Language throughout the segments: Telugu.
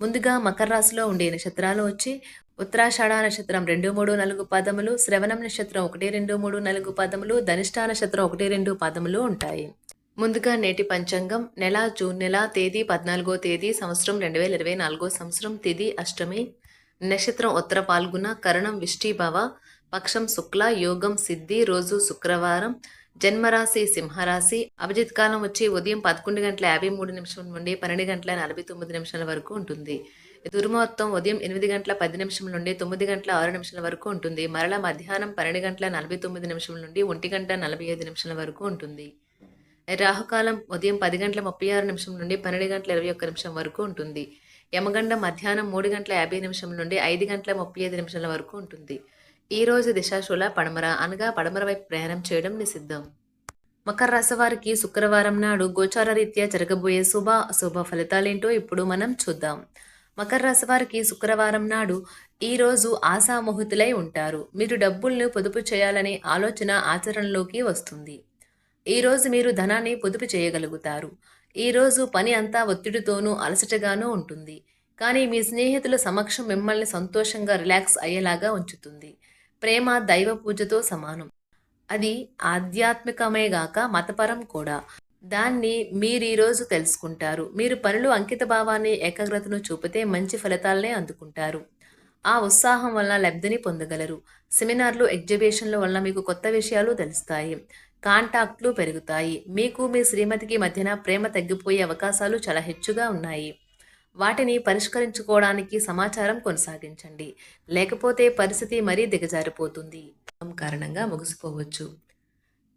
ముందుగా మకర రాశిలో ఉండే నక్షత్రాలు వచ్చి ఉత్తరాషాఢ నక్షత్రం రెండు మూడు నాలుగు పాదములు శ్రవణం నక్షత్రం ఒకటి రెండు మూడు నాలుగు పాదములు ధనిష్ట నక్షత్రం ఒకటి రెండు పాదములు ఉంటాయి. ముందుగా నేటి పంచాంగం నెల జూన్ నెల తేదీ పద్నాలుగో తేదీ సంవత్సరం రెండు వేల ఇరవై నాలుగో సంవత్సరం తిది అష్టమి. నక్షత్రం ఉత్తర పాల్గొన కరణం విష్టిభవ పక్షం శుక్ల యోగం సిద్ధి రోజు శుక్రవారం జన్మరాశి సింహరాశి అభిజిత్ కాలం వచ్చి ఉదయం పదకొండు గంటల యాభై మూడు నిమిషం నుండి పన్నెండు గంటల నలభై తొమ్మిది నిమిషాల వరకు ఉంటుంది. దుర్మోత్తం ఉదయం ఎనిమిది గంటల పది నిమిషం నుండి తొమ్మిది గంటల ఆరు నిమిషాల వరకు ఉంటుంది. మరల మధ్యాహ్నం పన్నెండు గంటల నలభై తొమ్మిది నిమిషం నుండి ఒంటి గంట నలభై ఐదు నిమిషాల వరకు ఉంటుంది. రాహుకాలం ఉదయం పది గంటల ముప్పై ఆరు నిమిషం నుండి పన్నెండు గంటల ఇరవై ఒక్క నిమిషం వరకు ఉంటుంది. యమగండ మధ్యాహ్నం మూడు గంటల యాభై నిమిషం నుండి ఐదు గంటల ముప్పై ఐదు నిమిషాల వరకు ఉంటుంది. ఈ రోజు దిశాశూల పడమర అనగా పడమర వైపు ప్రయాణం చేయడం నిషిద్ధం. మకర రాశి వారికి శుక్రవారం నాడు గోచార రీత్యా జరగబోయే శుభ అశుభ ఫలితాలేంటో ఇప్పుడు మనం చూద్దాం. మకర రాశి వారికి శుక్రవారం నాడు ఈరోజు రోజు ఆశామోహితులై ఉంటారు. మీరు డబ్బుల్ని పొదుపు చేయాలనే ఆలోచన ఆచరణలోకి వస్తుంది. ఈ రోజు మీరు ధనాన్ని పొదుపు చేయగలుగుతారు. ఈరోజు పని అంతా ఒత్తిడితోనూ అలసటగానూ ఉంటుంది. కానీ మీ స్నేహితుల సమక్షం మిమ్మల్ని సంతోషంగా రిలాక్స్ అయ్యేలాగా ఉంచుతుంది. ప్రేమ దైవ పూజతో సమానం. అది ఆధ్యాత్మికమే గాక మతపరం కూడా. దాన్ని మీరు ఈరోజు తెలుసుకుంటారు. మీరు పనులు అంకిత భావాన్ని ఏకాగ్రతను చూపితే మంచి ఫలితాలనే అందుకుంటారు. ఆ ఉత్సాహం వల్ల లబ్ధిని పొందగలరు. సెమినార్లు ఎగ్జిబిషన్ల వల్ల మీకు కొత్త విషయాలు తెలుస్తాయి. కాంటాక్ట్లు పెరుగుతాయి. మీకు మీ శ్రీమతికి మధ్యన ప్రేమ తగ్గిపోయే అవకాశాలు చాలా హెచ్చుగా ఉన్నాయి. వాటిని పరిష్కరించుకోవడానికి సమాచారం కొనసాగించండి. లేకపోతే పరిస్థితి మరీ దిగజారిపోతుంది. కారణంగా ముగిసిపోవచ్చు.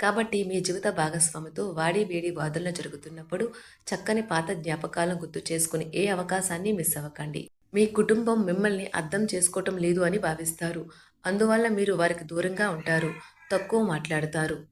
కాబట్టి మీ జీవిత భాగస్వామితో వాడి వేడి వాదనలు జరుగుతున్నప్పుడు చక్కని పాత జ్ఞాపకాలను గుర్తు చేసుకుని ఏ అవకాశాన్ని మిస్ అవ్వకండి. మీ కుటుంబం మిమ్మల్ని అర్థం చేసుకోవటం లేదు అని భావిస్తారు. అందువల్ల మీరు వారికి దూరంగా ఉంటారు. తక్కువ మాట్లాడతారు.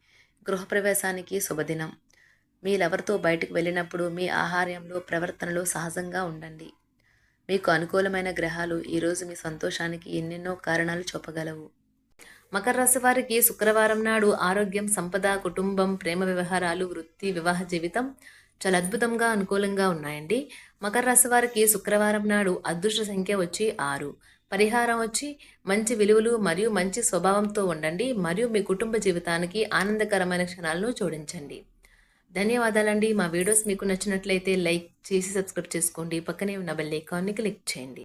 గృహప్రవేశానికి శుభదినం. మీరెవరితో బయటకు వెళ్ళినప్పుడు మీ ఆహార్యంలో ప్రవర్తనలో సహజంగా ఉండండి. మీకు అనుకూలమైన గ్రహాలు ఈరోజు మీ సంతోషానికి ఎన్నెన్నో కారణాలు చూపగలవు. మకర రాశి వారికి శుక్రవారం నాడు ఆరోగ్యం సంపద కుటుంబం ప్రేమ వ్యవహారాలు వృత్తి వివాహ జీవితం చాలా అద్భుతంగా అనుకూలంగా ఉన్నాయండి. మకర రాశి వారికి శుక్రవారం నాడు అదృష్ట సంఖ్య వచ్చి ఆరు. పరిహారం వచ్చి మంచి విలువలు మరియు మంచి స్వభావంతో ఉండండి మరియు మీ కుటుంబ జీవితానికి ఆనందకరమైన క్షణాలను జోడించండి. ధన్యవాదాలండి. మా వీడియోస్ మీకు నచ్చినట్లయితే లైక్ చేసి సబ్స్క్రైబ్ చేసుకోండి. పక్కనే ఉన్న బెల్ ఐకాన్ని క్లిక్ చేయండి.